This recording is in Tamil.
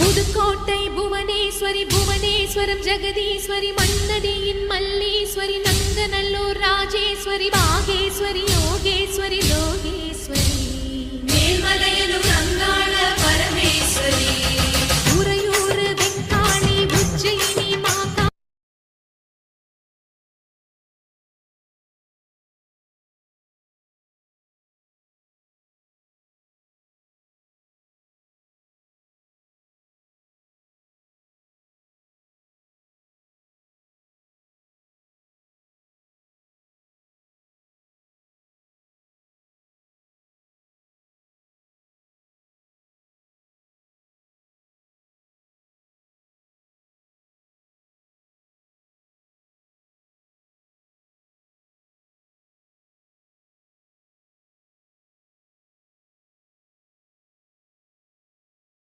புதுக்கோட்டை புவனேஸ்வரி புவனேஸ்வரம் ஜெகதீஸ்வரி மன்னடியின் மல்லீஸ்வரி நந்தனல்